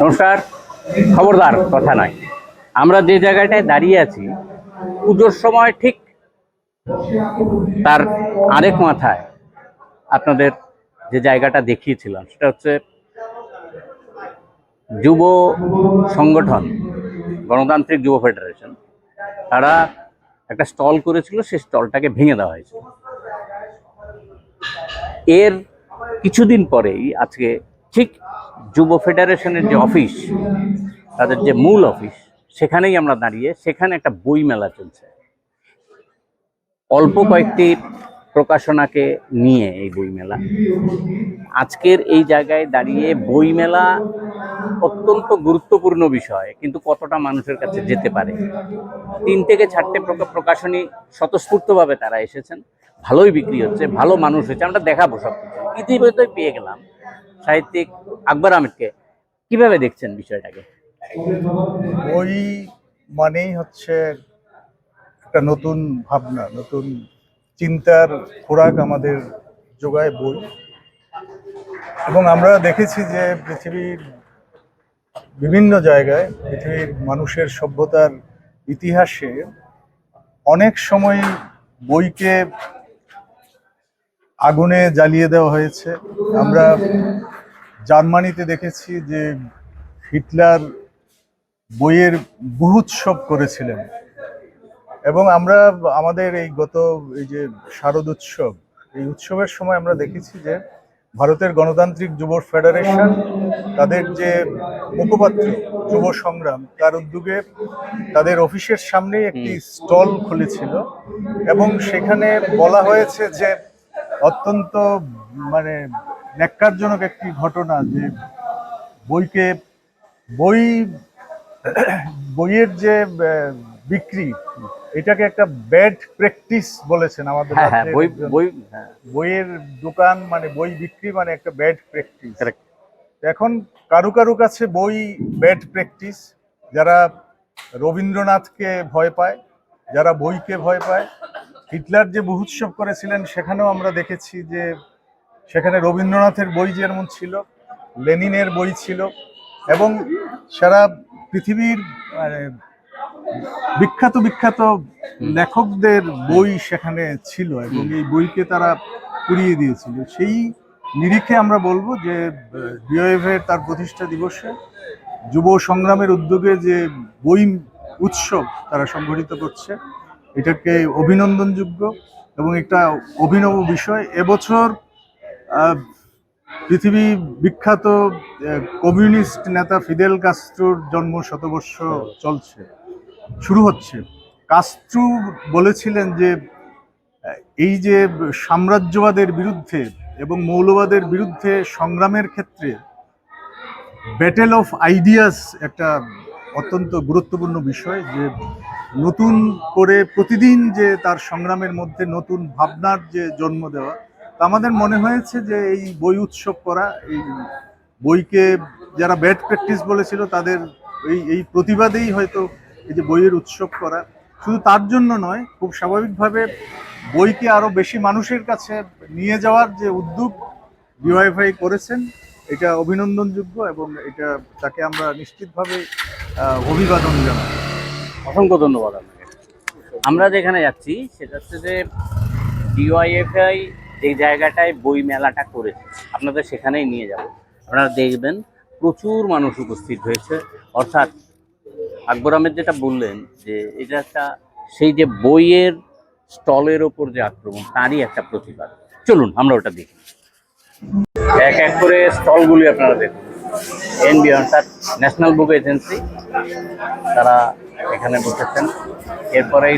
নমস্কার। খবরদার কথা নয়। আমরা যে জায়গাটায় দাঁড়িয়ে আছি, পুজোর সময় ঠিক তার আরেক মাথায় আপনাদের যে জায়গাটা দেখিয়েছিলাম, সেটা হচ্ছে যুব সংগঠন, গণতান্ত্রিক যুব ফেডারেশন। তারা একটা স্টল করেছিল, সেই স্টলটাকে ভেঙে দেওয়া হয়েছিল। এর কিছুদিন পরেই আজকে ঠিক যুব ফেডারেশনের যে অফিস, তাদের যে মূল অফিস, সেখানেই আমরা দাঁড়িয়ে সেখানে একটা বই মেলা চলছে। অল্প কয়েকটি প্রকাশনাকে নিয়ে এই বইমেলা। আজকের এই জায়গায় দাঁড়িয়ে বইমেলা অত্যন্ত গুরুত্বপূর্ণ বিষয়, কিন্তু কতটা মানুষের কাছে যেতে পারে? তিন থেকে চারটে প্রকা- প্রকাশনী স্বতঃস্ফূর্তভাবে তারা এসেছেন। ভালোই বিক্রি হচ্ছে, ভালো মানুষ হচ্ছে আমরা দেখাবো সব কিছু ইতিমধ্যে পেয়ে গেলাম। সাহিত্যিক আকবর আহমেদকে কীভাবে দেখছেন বিষয়টাকে? বই মানেই হচ্ছে একটা নতুন ভাবনা, নতুন চিন্তার খোরাক আমাদের যোগায় বই। এবং আমরা দেখেছি যে পৃথিবীর বিভিন্ন জায়গায় পৃথিবীর মানুষের সভ্যতার ইতিহাসে অনেক সময় বইকে আগুনে জ্বালিয়ে দেওয়া হয়েছে। আমরা জার্মানিতে দেখেছি যে হিটলার বইয়ের বহুৎসব করেছিলেন। এবং আমরা আমাদের এই গত এই যে শারদ উৎসব এই উৎসবের সময় আমরা দেখেছি যে ভারতের গণতান্ত্রিক যুব ফেডারেশন তাদের যে মুখপাত্র যুব সংগ্রাম তার উদ্যোগে তাদের অফিসের সামনেই একটি স্টল খুলেছিল এবং সেখানে বলা হয়েছে যে অত্যন্ত মানে ন্যাক্কারজনক একটি ঘটনা যে বইকে বই বইয়ের যে বিক্রি এটাকে একটা ব্যাড প্র্যাকটিস বলেছেন আমাদের হ্যাঁ হ্যাঁ বই হ্যাঁ। বইয়ের দোকান মানে বই বিক্রি মানে একটা ব্যাড প্র্যাকটিস। এখন কারু কারু কাছে বই ব্যাড প্র্যাকটিস যারা রবীন্দ্রনাথকে ভয় পায় যারা বইকে ভয় পায় হিটলার যে বহুৎসব করেছিলেন সেখানেও আমরা দেখেছি যে সেখানে রবীন্দ্রনাথের বই যেমন ছিল, লেনিনের বই ছিল, এবং সারা পৃথিবীর মানে বিখ্যাত বিখ্যাত লেখকদের বই সেখানে ছিল এবং এই বইকে তারা পুড়িয়ে দিয়েছিল। সেই নিরিখে আমরা বলব যে ডিওএফ এর তার প্রতিষ্ঠা দিবসে যুব সংগ্রামের উদ্যোগে যে বই উৎসব তারা সংগঠিত করছে, এটাকে অভিনন্দনযোগ্য এবং একটা অভিনব বিষয়। এবছর পৃথিবী বিখ্যাত কমিউনিস্ট নেতা ফিদেল কাস্ত্রোর জন্ম শতবর্ষ চলছে, শুরু হচ্ছে। কাস্ত্রু বলেছিলেন যে এই যে সাম্রাজ্যবাদের বিরুদ্ধে এবং মৌলবাদের বিরুদ্ধে সংগ্রামের ক্ষেত্রে ব্যাটেল অফ আইডিয়াস একটা অত্যন্ত গুরুত্বপূর্ণ বিষয় যে, নতুন করে প্রতিদিন যে তার সংগ্রামের মধ্যে নতুন ভাবনার যে জন্ম দেওয়া আমাদের মনে হয়েছে যে এই বই উৎসব করা, এই বইকে যারা ব্যাড প্র্যাকটিস বলেছিল তাদের এই এই প্রতিবাদেই হয়তো এই যে বইয়ের উৎসব করা। শুধু তার জন্য নয়, খুব স্বাভাবিকভাবে বইকে আরও বেশি মানুষের কাছে নিয়ে যাওয়ার যে উদ্যোগ ডিওয়াইফাই করেছেন, এটা অভিনন্দনযোগ্য এবং এটা, তাকে আমরা নিশ্চিতভাবে অভিবাদন জানাই অসংখ্য ধন্যবাদ আপনাকে। আমরা যেখানে যাচ্ছি, সেটা হচ্ছে যে ডিওয়াইএফআই যে জায়গাটায় বই মেলাটা করেছে আপনাদের সেখানেই নিয়ে যাব। আপনারা দেখবেন প্রচুর মানুষ উপস্থিত হয়েছে। অর্থাৎ আকবর আহমেদ যেটা বললেন যে, এটা একটা সেই যে বইয়ের স্টলের ওপর যে আক্রমণ, তারই একটা প্রতিবাদ। চলুন, আমরা ওটা দেখি। এক এক করে স্টলগুলি আপনারা দেখুন। এনবি অর্থাৎ ন্যাশনাল বুক এজেন্সি, তারা এখানে বসেছেন। এরপরেই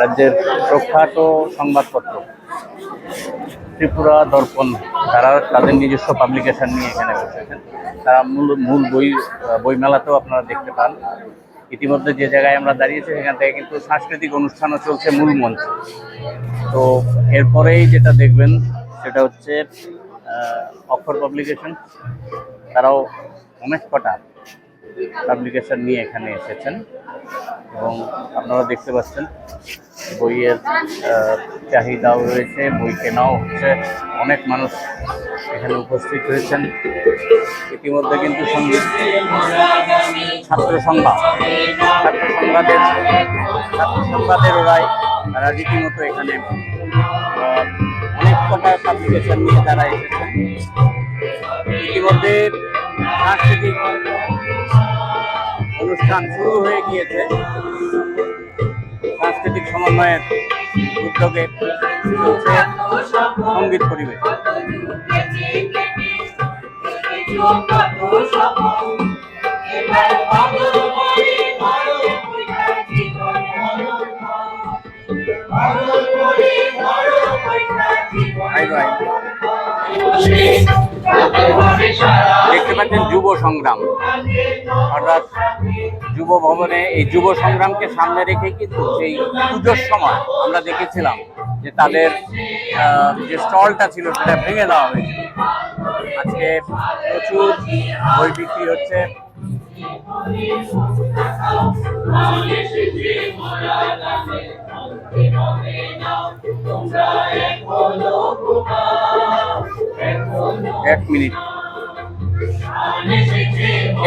রাজ্যের প্রখ্যাত সংবাদপত্র ত্রিপুরা, দর্পণ, তারা তাদের নিজস্ব পাবলিকেশন নিয়ে এখানে বসেছেন। তারা মূল মূল বই বইমেলাতেও আপনারা দেখতে পান। ইতিমধ্যে যে জায়গায় আমরা দাঁড়িয়েছি, সেখান থেকে কিন্তু সাংস্কৃতিক অনুষ্ঠানও চলছে মূল মঞ্চে। তো এরপরেই যেটা দেখবেন, সেটা হচ্ছে অক্ষর পাবলিকেশন তারাও অনেক কটা পাবলিকেশন নিয়ে এখানে এসেছেন। এবং আপনারা দেখতে পাচ্ছেন বইয়ের চাহিদাও রয়েছে, বই কেনাও হচ্ছে। অনেক মানুষ এখানে উপস্থিত হয়েছেন। ইতিমধ্যে কিন্তু সংগীত ছাত্র সংবাদ ছাত্র সংবাদের ছাত্র সংবাদের ওরাই তারা রীতিমতো এখানে অনেক কটা পাবলিকেশন নিয়ে তারা এসেছেন। ইতিমধ্যে সাংস্কৃতিক অনুষ্ঠান শুরু হয়ে গিয়েছে। সমন্বয়ের উদ্যোগে চলছে সংগীত পরিবেশ আইলো, আইলো। দেখতে পাচ্ছেন যুব সংগ্রাম। অর্থাৎ যুব ভবনে এই যুব সংগ্রামকে সামনে রেখে কিন্তু সেই পুজোর সময় আমরা দেখেছিলাম যে তাদের যে স্টলটা ছিল সেটা ভেঙে দেওয়া হয়েছিল। আজকে প্রচুর বই বিক্রি হচ্ছে। এক মিনিট।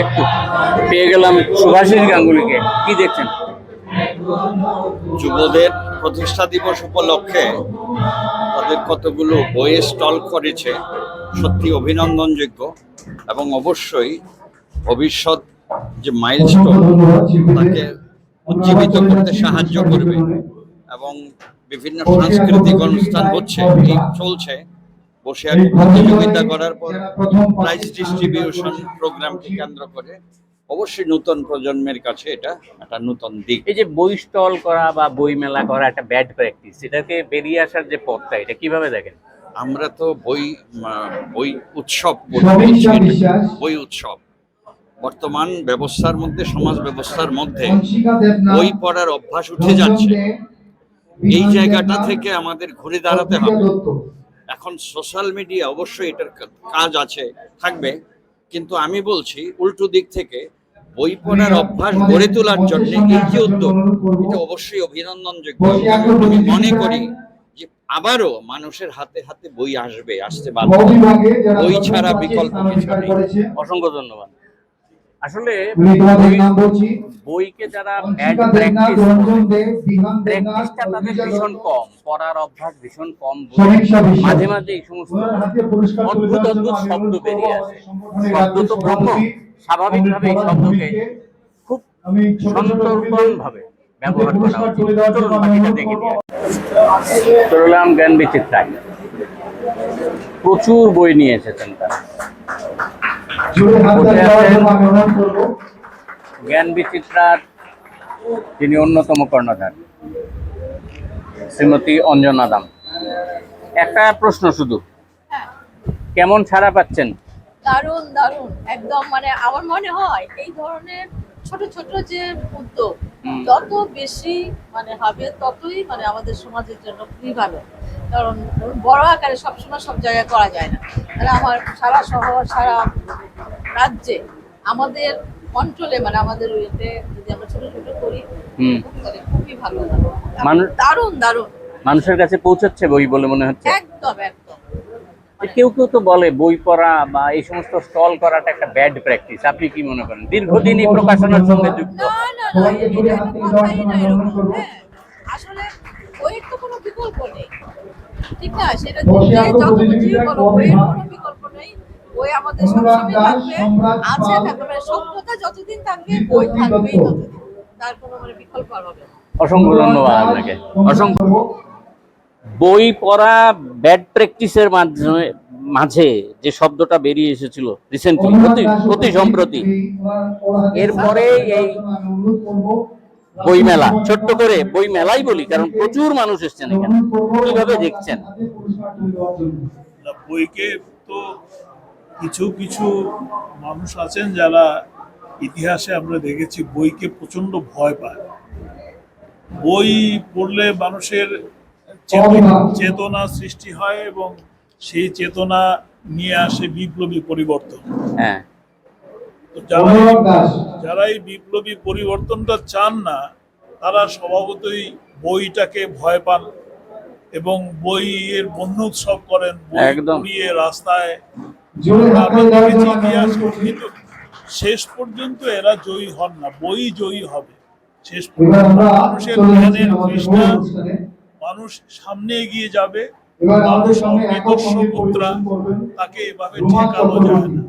একটু। পেয়ে গেলাম সুভাষিস গাঙ্গুলিকে। কি দেখছেন? যুবদের প্রতিষ্ঠা দিবস উপলক্ষে তাদের কতগুলো বইয়ের স্টল করেছে, সত্যি অভিনন্দনযোগ্য। এবং অবশ্যই ভবিষ্যৎ যে মাইলস্টোন তাকে উজ্জীবিত করতে সাহায্য করবে। এবং বিভিন্ন সাংস্কৃতিক অনুষ্ঠান হচ্ছে চলছে। বসে এক প্রতিযোগিতা করার পর প্রাইজ ডিস্ট্রিবিউশন প্রোগ্রামকে কেন্দ্র করে অবশ্যই নতুন প্রজন্মের কাছে এটা একটা নতুন দিক। এই যে বই স্টল করা বা বই মেলা করা একটা ব্যাড প্র্যাকটিস এটাকে বেরিয়ে আসার যে পথটা এটা কীভাবে দেখেন? আমরা তো বই আহ, বই উৎসব বলি, বই উৎসব। বর্তমান ব্যবস্থার মধ্যে সমাজ ব্যবস্থার মধ্যে বই পড়ার অভ্যাস উঠে যাচ্ছে। এই জায়গাটা থেকে আমাদের ঘুরে দাঁড়াতে হবে। এখন সোশ্যাল মিডিয়া অবশ্যই এটার কাজ আছে থাকবে। কিন্তু আমি বলছি উল্টো দিক থেকে বই পড়ার অভ্যাস গড়ে তোলার জন্য এই যে উদ্যোগ এটা অবশ্যই অভিনন্দনযোগ্য। আমি মনে করি যে আবারও মানুষের হাতে হাতে বই আসবে আসতে বাধ্য বই ছাড়া বিকল্প কিছু নেই। অসংখ্য ধন্যবাদ। আসলে বইকে যারা ব্যাড প্র্যাকটিস প্র্যাকটিসটা তাদের ভীষণ কম পড়ার অভ্যাস ভীষণ কম মাঝে মাঝে এই সমস্ত অদ্ভুত অদ্ভুত শব্দ বেরিয়ে আসে। শব্দ তো ব্রহ্ম। স্বাভাবিকভাবে এই শব্দকে খুব সন্তর্পণ ভাবে ব্যবহার করা উচিত। তুলে চলুন বাকিটা দেখে চললাম জ্ঞান বিচিত্রায় প্রচুর বই নিয়ে এসেছেন তারা। জ্ঞান বিচিত্রার তিনি অন্যতম কর্ণধার শ্রীমতী অঞ্জনা দাম। একটা প্রশ্ন শুধু কেমন ছাড়া পাচ্ছেন? দারুণ দারুণ। একদম মানে আমার মনে হয় এই ধরনের ছোট ছোট যে উদ্যোগ যত বেশি মানে হবে ততই মানে আমাদের সমাজের জন্য খুবই ভালো। কারণ বড় আকারে সবসময় সব জায়গায় করা যায় না। তাহলে আমার সারা শহর সারা রাজ্যে আমাদের কন্ট্রোলে মানে আমাদের ওইতে যদি আমরা ছোট ছোট করি। তাহলে খুবই ভালো দারুণ দারুণ। মানুষের কাছে পৌঁছচ্ছে বই বলে মনে হচ্ছে। একদম একদম। কেউ কেউ তো বলে বই পড়া বা এই সমস্ত স্টল করাটা একটা ব্যাড প্র্যাকটিস আপনি কি মনে করেন? দীর্ঘদিন এই প্রকাশনার সঙ্গে যুক্ত। হ্যাঁ, আসলে বইয়ের তো কোনো বিকল্প নেই। ঠিক না? সেটা হয়? কোনো বিকল্প নেই। বই আমাদের সবসময় থাকবে আছে থাকবে মানে সভ্যতা যতদিন থাকবে বই থাকবেই ততদিন তার কোনো মানে বিকল্প আর হবে অসংখ্য ধন্যবাদ আপনাকে। অসংখ্য বই পড়া ব্যাড প্র্যাকটিসের মাধ্যমে মাঝে যে শব্দটা বেরিয়ে এসেছিল রিসেন্টলি অতি অতি সম্প্রতি। এরপরে এই বই মেলা ছোট্ট করে বই মেলাই বলি কারণ প্রচুর মানুষ এসছেন এখানে। কীভাবে দেখছেন? বইকে তো কিছু কিছু মানুষ আছেন যারা ইতিহাসে আমরা দেখেছি বইকে প্রচণ্ড ভয় পায়। বই পড়লে মানুষের চেতনা চেতনা সৃষ্টি হয় এবং সেই চেতনা নিয়ে আসে বিপ্লবী পরিবর্তন। হ্যাঁ। যারা এই বিপ্লবী পরিবর্তনটা চান না তারা স্বভাবতই বইটাকে ভয় পান এবং বইয়ের করেন বই একদম। পুড়িয়ে রাস্তায় ইতিহাস কিন্তু শেষ পর্যন্ত এরা জয়ী হন না বই জয়ী হবে। শেষ পর্যন্ত মানুষের জ্ঞানের তৃষ্ণা মানুষ সামনে এগিয়ে যাবে মানুষ তাকে এভাবে ঠেকানো যায় না।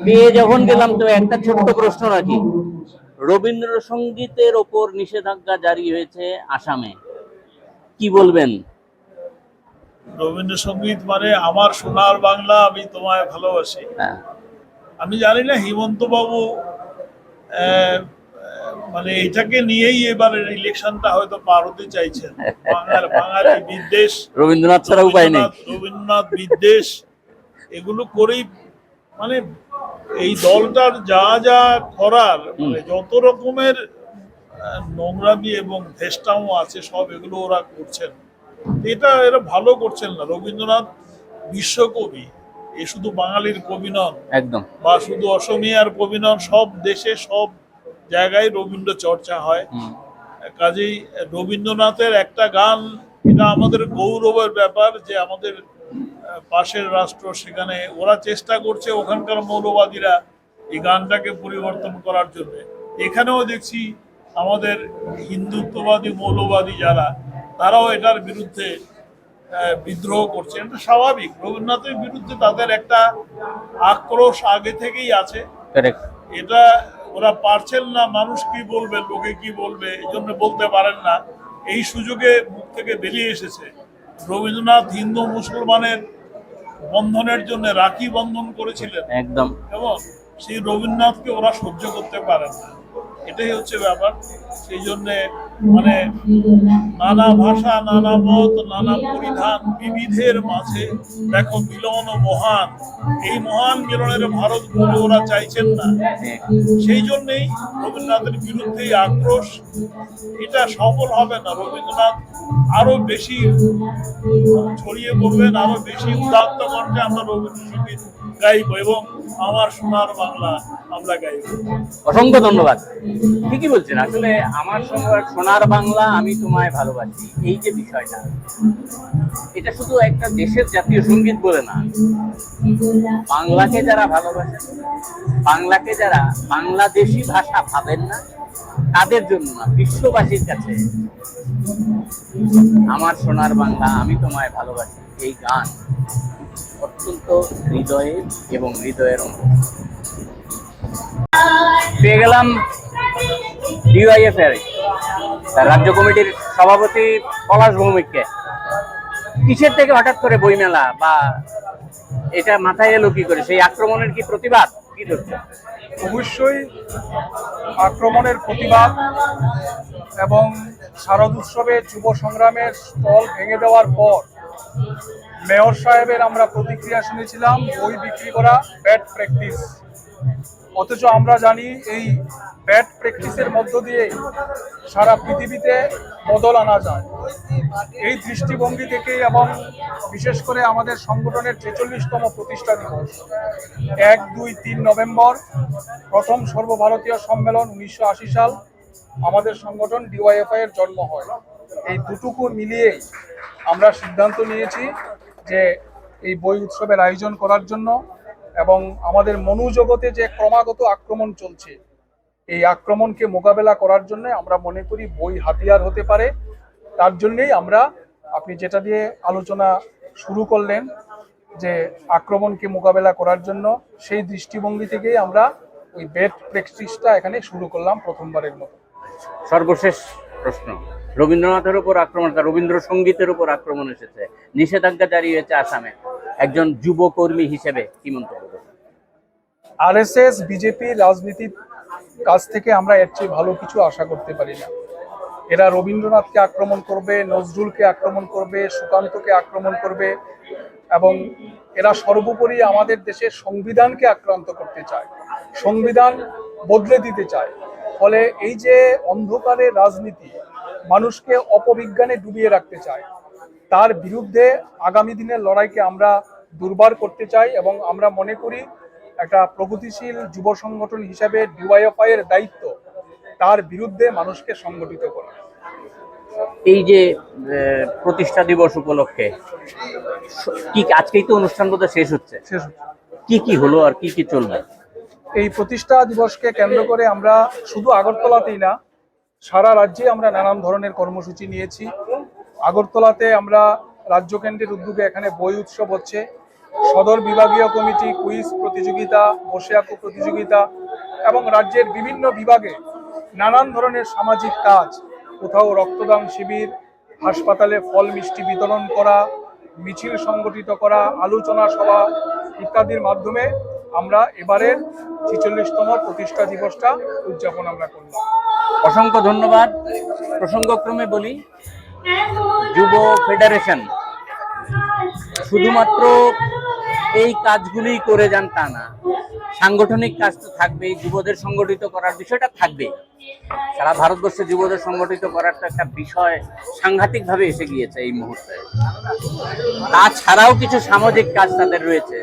পেয়ে যখন গেলাম তো একটা ছোট্ট প্রশ্ন রাখি। রবীন্দ্রসঙ্গীতের ওপর নিষেধাজ্ঞা জারি হয়েছে আসামে। কি বলবেন? রবীন্দ্রসঙ্গীত মানে আমার সোনার বাংলা আমি তোমায় ভালোবাসি। হ্যাঁ। আমি জানি না হিমন্ত বাবু আহ, মানে এটাকে নিয়েই এবারের ইলেকশনটা হয়তো পার হতে চাইছেন বাঙাল বাঙালি বিদ্বেষ রবীন্দ্রনাথ ছাড়া উপায় নেই। রবীন্দ্রনাথ- বিদ্বেষ এগুলো করেই মানে এই দলটার যা যা করার মানে যত রকমের নোংরামি এবং ধেষ্টামো আছে সব এগুলো ওরা করছেন। এটা এরা ভালো করছেন না। রবীন্দ্রনাথ বিশ্বকবি। এ শুধু বাঙালির কবি নন। একদম। বা শুধু অসমিয়ার কবি নন সব দেশে সব জায়গায় রবীন্দ্র চর্চা হয় কাজেই রবীন্দ্রনাথের একটা গান এটা আমাদের গৌরবের ব্যাপার যে আমাদের পাশের রাষ্ট্র সেখানে ওরা চেষ্টা করছে ওখানকার মৌলবাদীরা এই গানটাকে পরিবর্তন করার জন্য। এখানেও দেখছি আমাদের হিন্দুত্ববাদী মৌলবাদী যারা তারাও এটার বিরুদ্ধে বিদ্রোহ করছে। এটা স্বাভাবিক রবীন্দ্রনাথের বিরুদ্ধে তাদের একটা আক্রোশ আগে থেকেই আছে। এটা ওরা পারছেন না মানুষ কি বলবে লোকে কি বলবে এই জন্য বলতে পারেন না। এই সুযোগে মুখ থেকে বেরিয়ে এসেছে। রবীন্দ্রনাথ হিন্দু মুসলমানের বন্ধনের জন্য রাখি বন্ধন করেছিলেন। একদম। এবং সেই রবীন্দ্রনাথকে ওরা সহ্য করতে পারেন না। এটাই হচ্ছে ব্যাপার। সেই জন্যে মানে নানা ভাষা, নানা মত, নানা পরিধান বিবিধের মাঝে দেখো মিলন মহান। এই মহান মিলনের ভারত বলে ওরা চাইছেন না। সেই জন্যেই রবীন্দ্রনাথের বিরুদ্ধে আক্রোশ। এটা সফল হবে না। রবীন্দ্রনাথ আরও বেশি ছড়িয়ে পড়বেন, আরও বেশি উদাত্ত আমরা রবীন্দ্রসঙ্গীত গাইব এবং আমার সোনার বাংলা আমরা গাইব। অসংখ্য ধন্যবাদ। ঠিকই বলছেন, আসলে আমার সঙ্গে সোনার বাংলা আমি তোমায় ভালোবাসি, এই যে বিষয়টা। এটা শুধু একটা দেশের জাতীয় সংগীত বলে না, বাংলাকে যারা ভালোবাসেন বাংলাকে যারা বাংলাদেশি ভাষা ভাবেন না তাদের জন্য না, বিশ্ববাসীর কাছে। আমার সোনার বাংলা, আমি তোমায় ভালোবাসি, এই গান অত্যন্ত হৃদয়ের এবং হৃদয়ের পেয়ে গেলাম ডিওয়াইএফ এর রাজ্য কমিটির সভাপতি পলাশ ভৌমিককে। কিসের থেকে হঠাৎ করে বইমেলা বা এটা মাথায় এলো কি করে? সেই আক্রমণের কি প্রতিবাদ? কি ধরছে? অবশ্যই আক্রমণের প্রতিবাদ এবং শারদ উৎসবে যুব সংগ্রামের স্টল ভেঙে দেওয়ার পর মেয়র সাহেবের আমরা প্রতিক্রিয়া শুনেছিলাম, বই বিক্রি করা ব্যাড প্র্যাকটিস অথচ আমরা জানি এই ব্যাড প্র্যাকটিসের মধ্য দিয়ে সারা পৃথিবীতে বদল আনা যায়। এই দৃষ্টিভঙ্গি থেকে এবং বিশেষ করে আমাদের সংগঠনের ছেচল্লিশতম প্রতিষ্ঠা দিবস, এক, দুই, তিন নভেম্বর, প্রথম সর্বভারতীয় সম্মেলন উনিশশো আশি সাল আমাদের সংগঠন ডিওয়াইএফআই এর জন্ম হয়। এই দুটুকু মিলিয়েই আমরা সিদ্ধান্ত নিয়েছি যে এই বই উৎসবের আয়োজন করার জন্য এবং আমাদের মনোজগতে যে ক্রমাগত আক্রমণ চলছে, এই আক্রমণকে মোকাবেলা করার জন্য আমরা মনে করি বই হাতিয়ার হতে পারে। তার জন্যেই আমরা, আপনি যেটা দিয়ে আলোচনা শুরু করলেন, যে আক্রমণকে মোকাবেলা করার জন্য সেই দৃষ্টিভঙ্গি থেকেই আমরা ওই বেড প্র্যাকটিসটা এখানে শুরু করলাম প্রথমবারের মতো। সর্বশেষ প্রশ্ন, রবীন্দ্রনাথের উপর আক্রমণ রবীন্দ্রসঙ্গীতের উপর আক্রমণ এসেছে, নিষেধাজ্ঞা জারি হয়েছে আসামে। একজন যুব কর্মী হিসেবে কি মন্তব্য? আরএসএস, বিজেপি, রাজনীতির কাছ থেকে আমরা এর চেয়ে ভালো কিছু আশা করতে পারি না এরা রবীন্দ্রনাথকে আক্রমণ করবে, নজরুলকে আক্রমণ করবে, সুকান্তকে আক্রমণ করবে এবং এরা সর্বোপরি আমাদের দেশের সংবিধানকে আক্রান্ত করতে চায়, সংবিধান বদলে দিতে চায় ফলে এই যে অন্ধকারের রাজনীতি মানুষকে অপবিজ্ঞানে ডুবিয়ে রাখতে চায় তার বিরুদ্ধে আগামী দিনের লড়াইকে আমরা দুর্বার করতে চাই এবং আমরা মনে করি একটা প্রগতিশীল যুব সংগঠন হিসাবে ডিওয়াইএফআই এর দায়িত্ব তার বিরুদ্ধে মানুষকে সংগঠিত করা। এই যে প্রতিষ্ঠা দিবস উপলক্ষে কি আজকেই তো অনুষ্ঠান হচ্ছে? শেষ হচ্ছে। কি কি হলো আর কি কি চলবে? এই প্রতিষ্ঠা দিবসকে কেন্দ্র করে আমরা শুধু আগরতলাতেই না সারা রাজ্যে আমরা নানান ধরনের কর্মসূচি নিয়েছি। আগরতলাতে আমরা রাজ্য কেন্দ্রের উদ্যোগে এখানে বই উৎসব হচ্ছে। সদর বিভাগীয় কমিটি, কুইজ প্রতিযোগিতা বসে আঁকো প্রতিযোগিতা এবং রাজ্যের বিভিন্ন বিভাগে নানান ধরনের সামাজিক কাজ, কোথাও রক্তদান শিবির, হাসপাতালে ফল মিষ্টি বিতরণ করা, মিছিল সংগঠিত করা, আলোচনা সভা ইত্যাদির মাধ্যমে আমরা এবারের ছিচল্লিশতম প্রতিষ্ঠা দিবসটা উদযাপন আমরা করলাম। অসংখ্য ধন্যবাদ। প্রসঙ্গক্রমে বলি যুব ফেডারেশন। শুধুমাত্র এই কাজগুলি করে যান তা না। সাংগঠনিক কাজ তো থাকবেই, যুবদের সংগঠিত করার বিষয়টা থাকবেই। সারা ভারতবর্ষে যুবদের সংগঠিত করার তো একটা বিষয় সাংঘাতিকভাবে এসে গিয়েছে এই মুহূর্তে। তাছাড়াও কিছু সামাজিক কাজ তাদের রয়েছে।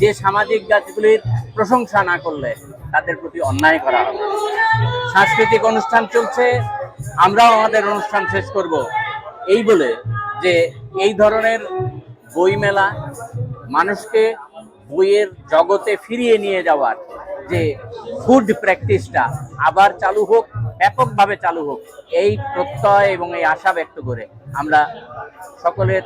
যে সামাজিক কাজগুলির প্রশংসা না করলে তাদের প্রতি অন্যায় করা হবে সাংস্কৃতিক অনুষ্ঠান চলছে, আমরাও আমাদের অনুষ্ঠান শেষ করব। এই বলে যে এই ধরনের বইমেলা মানুষকে বইয়ের জগতে ফিরিয়ে নিয়ে যাওয়ার যে ফুড প্র্যাকটিসটা আবার চালু হোক, ব্যাপকভাবে চালু হোক, এই প্রত্যয় এবং এই আশা ব্যক্ত করে আমরা সকলের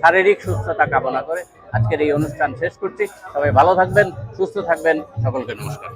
শারীরিক সুস্থতা কামনা করে আজকের এই অনুষ্ঠান শেষ করছি। সবাই ভালো থাকবেন, সুস্থ থাকবেন, সকলকে নমস্কার।